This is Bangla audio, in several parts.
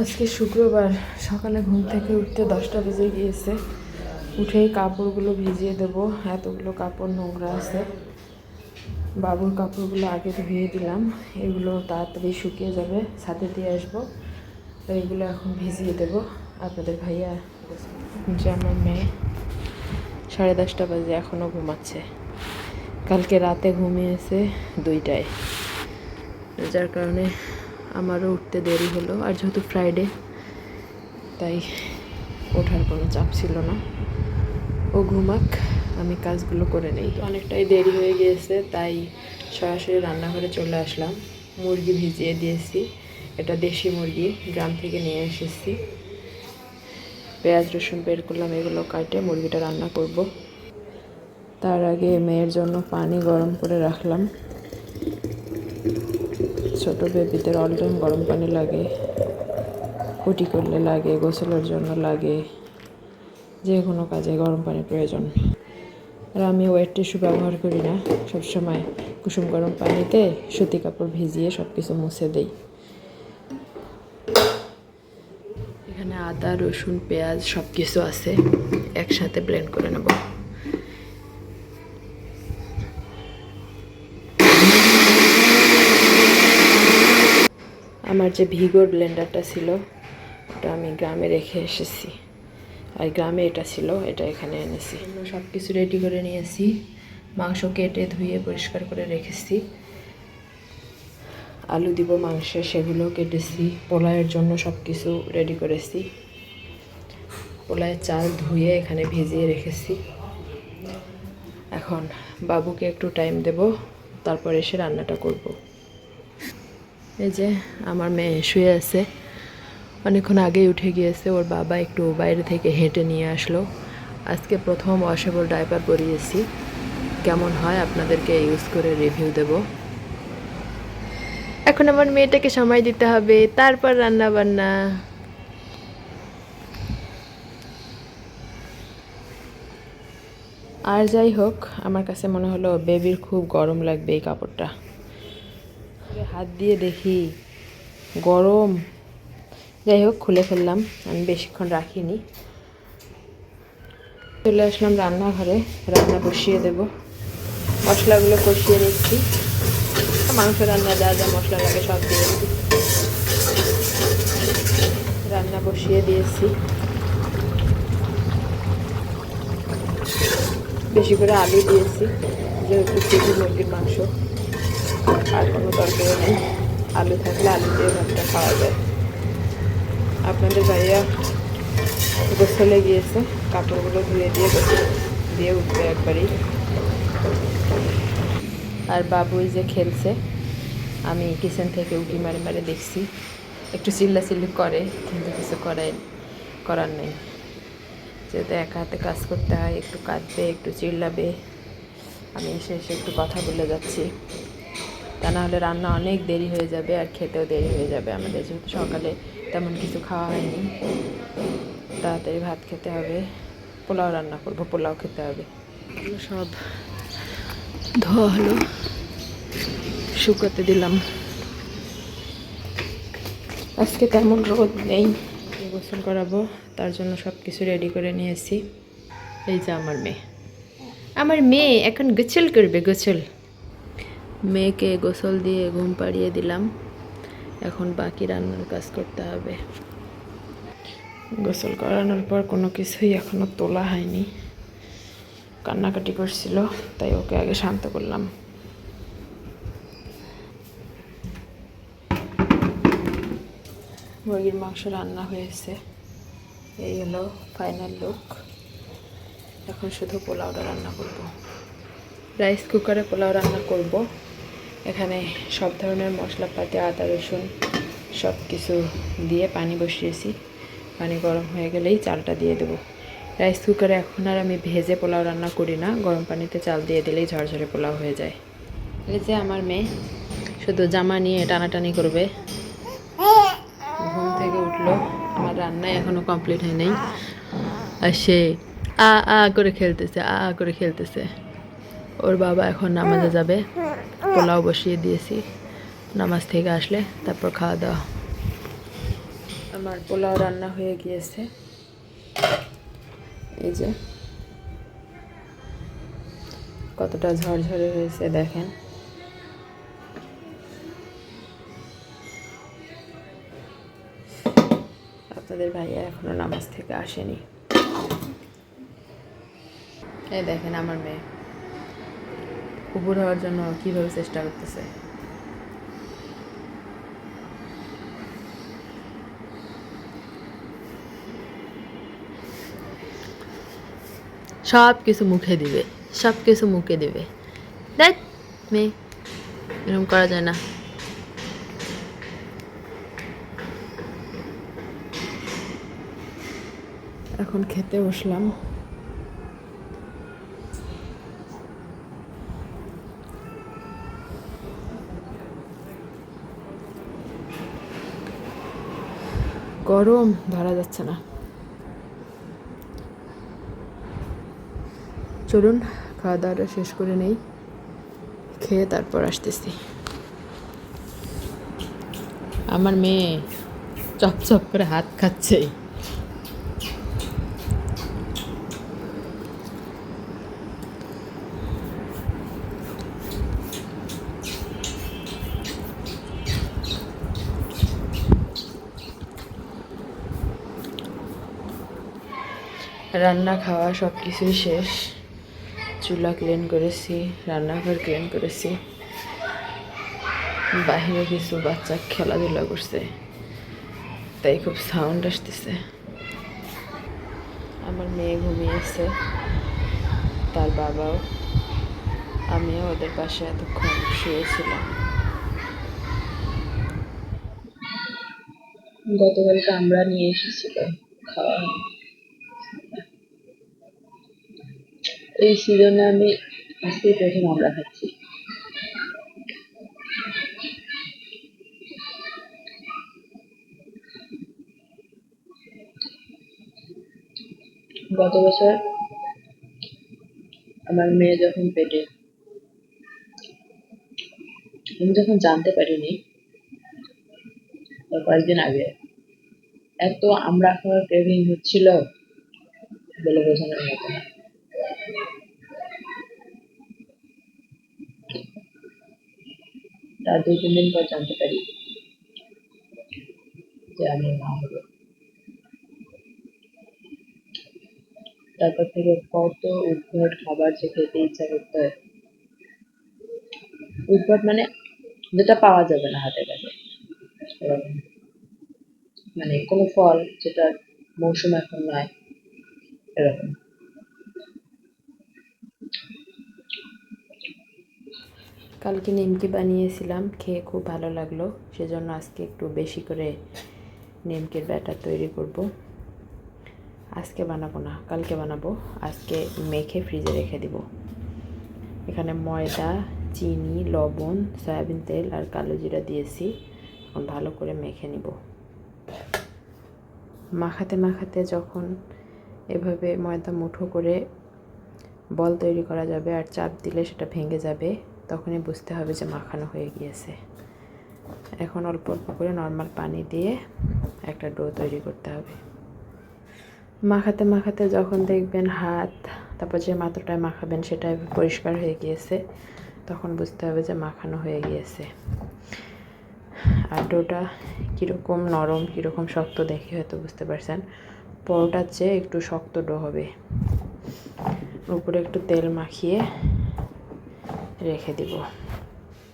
আজকে শুক্রবার, সকালে ঘুম থেকে উঠতে দশটা বেজে গিয়েছে। উঠেই কাপড়গুলো ভিজিয়ে দেবো, এতগুলো কাপড় নোংরা আছে। বাবুর কাপড়গুলো আগে ধুয়ে দিলাম, এগুলো তাড়াতাড়ি শুকিয়ে যাবে, ছাদে দিয়ে আসব। তো এগুলো এখন ভিজিয়ে দেবো। আপনাদের ভাইয়া, যে আমার মেয়ে, সাড়ে দশটা বাজে এখনও ঘুমাচ্ছে। কালকে রাতে ঘুমিয়েছে দুইটায়। যার কারণে আমারও উঠতে দেরি হলো, আর যেহেতু ফ্রাইডে তাই ওঠার কোনো চাপ ছিল না। ও ঘুমাক, আমি কাজগুলো করে নেই। অনেকটাই দেরি হয়ে গিয়েছে, তাই সরাসরি রান্নাঘরে চলে আসলাম। মুরগি ভিজিয়ে দিয়েছি, এটা দেশি মুরগি, গ্রাম থেকে নিয়ে এসেছি। পেঁয়াজ, রসুন বের করলাম, এগুলো কাটে, মুরগিটা রান্না করব। তার আগে মেয়ের জন্য পানি গরম করে রাখলাম। ছোট বেবিদের অল টাইম গরম পানি লাগে, কুটি করলে লাগে, গোসলের জন্য লাগে, যে কোনো কাজে গরম পানির প্রয়োজন। আর আমি ওয়েট টিস্যু ব্যবহার করি না, সবসময় কুসুম গরম পানিতে সুতি কাপড় ভিজিয়ে সব কিছু মুছে দেই। এখানে আদা, রসুন, পেঁয়াজ সব কিছু আছে, একসাথে ব্লেন্ড করে নেব। আমার যে ভিগোর ব্লেন্ডারটা ছিল, ওটা আমি গ্রামে রেখে এসেছি। আর গ্রামে এটা ছিল, এটা এখানে এনেছি। সব কিছু রেডি করে নিয়েছি। মাংস কেটে ধুয়ে পরিষ্কার করে রেখেছি। আলু দিব, মাংসে সেগুলো কেটেছি। পোলাওয়ের জন্য সব কিছু রেডি করেছি। পোলাওয়ের চাল ধুয়ে এখানে ভিজিয়ে রেখেছি। এখন বাবুকে একটু টাইম দেব, তারপর এসে রান্নাটা করব। এই যে আমার মেয়ে শুয়ে আছে। অনেকক্ষণ আগেই উঠে গিয়েছে, ওর বাবা একটু বাইরে থেকে হেঁটে নিয়ে আসলো। আজকে প্রথম ওয়াশেবল ডাইপার পরিয়েছি। কেমন হয় আপনাদেরকে ইউজ করে রিভিউ দেব। এখন আমার মেয়েটাকে সময় দিতে হবে, তারপর রান্না বান্না আর যাই হোক, আমার কাছে মনে হলো বেবির খুব গরম লাগবে এই কাপড়টা। হাত দিয়ে দেখি। গরম। যাই হোক, খুলে ফেললাম। আমি বেশিক্ষণ রাখিনি। চলে আসলাম রান্নাঘরে। রান্না বসিয়ে দেব। মশলাগুলো কষিয়ে নিচ্ছি। মাংস রান্না, যা যা মশলা লাগে সব দিয়েছি রান্না বসিয়ে দিয়েছি। বেশি করে আলু দিয়েছি। যেহেতু মুরগির মাংস। আর কোনো তরকারি নেই। আলু থাকলে আলু দিয়ে ভাতটা খাওয়া যায়। আপনাদের ভাইয়া গোসলে গিয়েছে, কাপড়গুলো ধুয়ে দিয়ে দিয়ে উঠবে একবারই। আর বাবুই যে খেলছে, আমি কিচেন থেকে উঁকি মারে মারে দেখছি। একটু চিল্লাচিল্লি করে, কিন্তু কিছু করে করার নেই। যেহেতু একা হাতে কাজ করতে হয়, একটু কাঁদবে, একটু চিল্লাবে। আমি এসে এসে একটু কথা বলে যাচ্ছি। তা না হলে রান্না অনেক দেরি হয়ে যাবে আর খেতেও দেরি হয়ে যাবে আমাদের, যেহেতু সকালে তেমন কিছু খাওয়া হয়নি। তাড়াতাড়ি ভাত খেতে হবে, পোলাও রান্না করব, পোলাও খেতে হবে। সব ধোয়া হলো, শুকাতে দিলাম। আজকে তেমন রোদ নেই, গোসল করাবো, তার জন্য সব কিছু রেডি করে নিয়েছি। এই যে আমার মেয়ে। আমার মেয়ে এখন গোসল করবে, গোসল। মেয়েকে গোসল দিয়ে ঘুম পাড়িয়ে দিলাম। এখন বাকি রান্নার কাজ করতে হবে। গোসল করানোর পর কোনো কিছুই এখনও তোলা হয়নি। কান্নাকাটি করছিল, তাই ওকে আগে শান্ত করলাম। মুরগির মাংস রান্না হয়েছে। এই হলো ফাইনাল লুক। এখন শুধু পোলাওটা রান্না করব। রাইস কুকারে পোলাও রান্না করব। এখানে সব ধরনের মশলাপাতি, আদা, রসুন সব কিছু দিয়ে পানি বসিয়েছি। পানি গরম হয়ে গেলেই চালটা দিয়ে দেবো। রাইস কুকারে এখন আর আমি ভেজে পোলাও রান্না করি না। গরম পানিতে চাল দিয়ে দিলেই ঝরঝরে পোলাও হয়ে যায়। এই যে আমার মেয়ে, শুধু জামা নিয়ে টানাটানি করবে। ঘুম থেকে উঠল। আমার রান্নাই এখনও কমপ্লিট হয় নাই। আর সে আ আ করে খেলতেছে, আ আ করে খেলতেছে। ওর বাবা এখন নামাজে যাবে। পোলাও বসিয়ে দিয়েছি। নামাজ থেকে আসলে তারপর খাওয়া দাওয়া। আমার পোলাও রান্না হয়ে গিয়েছে। এই যে। কতটা ঝরঝরে হয়েছে দেখেন। আপনাদের ভাইয়া এখনও নামাজ থেকে আসেনি। এই দেখেন আমার মেয়ে। উপর হওয়ার জন্য কীভাবে চেষ্টা করতেছে? সব কিছু মুখে দিবে সব কিছু মুখে দিবে। দেখ, মেয়ে এরকম করা যায় না। এখন খেতে বসলাম। গরম, ধরা যাচ্ছে না। চলুন খাওয়া দাওয়াটা শেষ করে নেই। খেয়ে তারপর আসতেছি। আমার মেয়ে চপ চপ করে হাত খাচ্ছে। রান্না খাওয়া সব কিছুই শেষ। চুলা ক্লিন করেছি, রান্নাঘর ক্লিন করেছি। বাহিরে কিছু বাচ্চা খেলাধুলা করছে, তাই খুব সাউন্ড আসতেছে। আমার মেয়ে ঘুমিয়েছে তার বাবাও। আমিও ওদের পাশে এতক্ষণ শুয়েছিলাম। গতকালকে আমরা নিয়ে এসেছিল খাওয়া হয়নি। এই আমি আজকে প্রথম আমরা খাচ্ছি গত বছর আমার মেয়ে যখন পেটে, আমি যখন জানতে পারিনি কয়েকদিন আগে, এত আমরা খাওয়ার ক্রেভিং হচ্ছিল বলে বোঝানোর মতো না। তার দুই, তিন দিন পর জানতে পারি। যে আমি মা হব। তারপর থেকে কত উদ্ভট খাবার যে খেতে ইচ্ছা করতে হয়। উদ্ভট মানে যেটা পাওয়া যাবে না হাতের কাছে। মানে কোনো ফল যেটা মৌসুম এখন নয়, এরকম। কালকে নিমকি বানিয়েছিলাম, খেয়ে খুব ভালো লাগল। সেজন্য আজকে একটু বেশি করে নিমকির ব্যাটার তৈরি করব। আজকে বানাবো না, কালকে বানাবো। আজকে মেখে ফ্রিজে রেখে দিব। এখানে ময়দা, চিনি, লবণ, সয়াবিন তেল আর কালো জিরা দিয়েছি। এখন ভালো করে মেখে নিব। মাখাতে মাখাতে যখন এভাবে ময়দা মুঠো করে বল তৈরি করা যাবে আর চাপ দিলে সেটা ভেঙে যাবে। তখনই বুঝতে হবে যে মাখানো হয়ে গিয়েছে। এখন অল্প অল্প করে নর্মাল পানি দিয়ে একটা ডো তৈরি করতে হবে। মাখাতে মাখাতে যখন দেখবেন হাত, তারপর যে মাত্রটায় মাখাবেন সেটা পরিষ্কার হয়ে গিয়েছে, তখন বুঝতে হবে যে মাখানো হয়ে গিয়েছে। আর ডোটা কীরকম নরম, কীরকম শক্ত দেখে হয়তো বুঝতে পারছেন। পরোটার চেয়ে একটু শক্ত ডো হবে। উপরে একটু তেল মাখিয়ে রেখে দিব।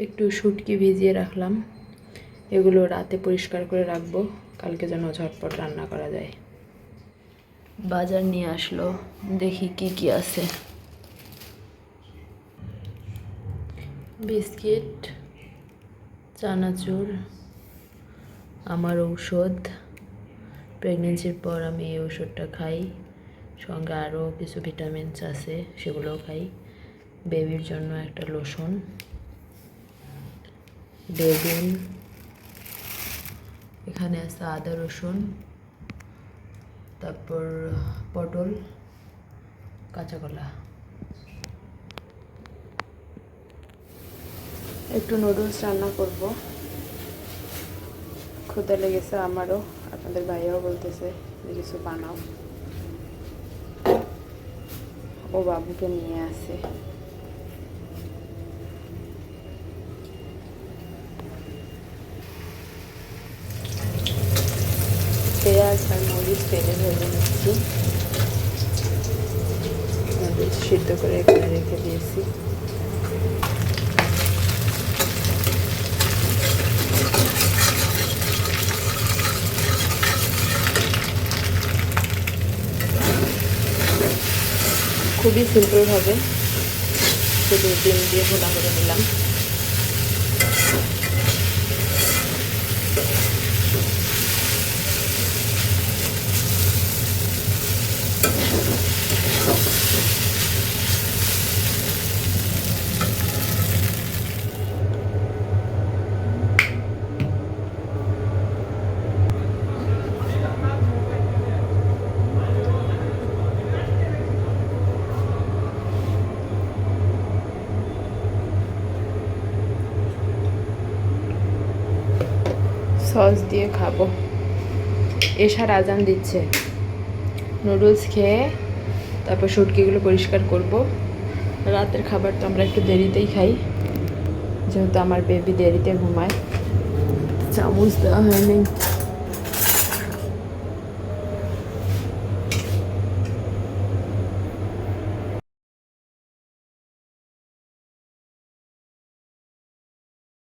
একটু শুটকি ভিজিয়ে রাখলাম। এগুলো রাতে পরিষ্কার করে রাখব। কালকে যেন ঝটপট রান্না করা যায়। বাজার নিয়ে আসলো। দেখি কি কি আছে। বিস্কিট চানাচুর আমার ঔষধ। প্রেগনেন্সির পর আমি এই ঔষধটা খাই। সঙ্গে আরও কিছু ভিটামিনস আছে সেগুলোও খাই। বেবির জন্য একটা লোশন বেবিন এখানে আছে আদা রসুন, তারপর পটল, কাঁচা কলা। একটু নুডলস রান্না করব। ক্ষুদা লেগেছে আমারও আমাদের ভাইয়াও বলতেছে যে কিছু বানাও। ও বাবুকে নিয়ে আসে পেঁয়াজ আর মরিচ তেলে ভেজে সিদ্ধ করে এখানে রেখে দিয়েছি। খুবই সিম্পলভাবে শুধু ডিম দিয়ে ভোনা করে নিলাম। সস দিয়ে খাব। এশার আজান দিচ্ছে। নুডলস খেয়ে তারপর সুটকিগুলো পরিষ্কার করব। রাতের খাবার তো আমরা একটু দেরিতেই খাই, যেহেতু আমার বেবি দেরিতে ঘুমায়। চামচ দেওয়া হয়নি।